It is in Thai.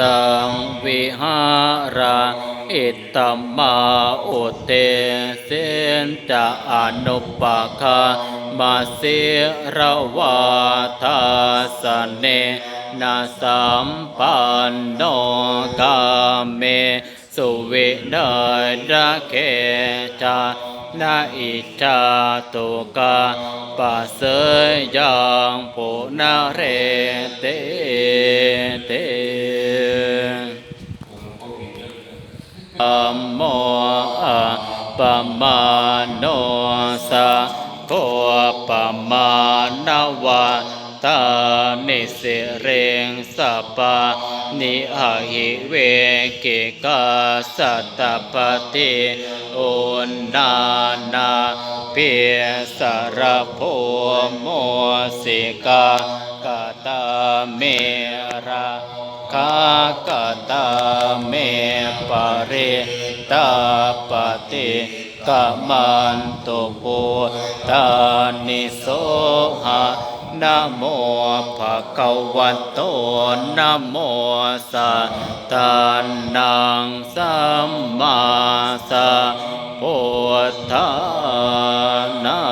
ตังวิหารอิตตมาอุเตเสนจะอนุปปคามาเสรวาทาสเนนาสัมปันโนกาเม สุวินระเกจานาอิจาตุกาปัสยยังปุนาเรเต โมะปะมาโนสะโกปะมาณวะตานิสิเรงสัปะนิหะหิเวกิกาสัตตปฏิอุนนานาเปียสารโพโมสิกา ตเมระคากตเมปเรตาปฏิกมันตุภูตานิโสหะนะโมภะคะวะโตนะโมสัตตานังสัมมาสัพพุทธานา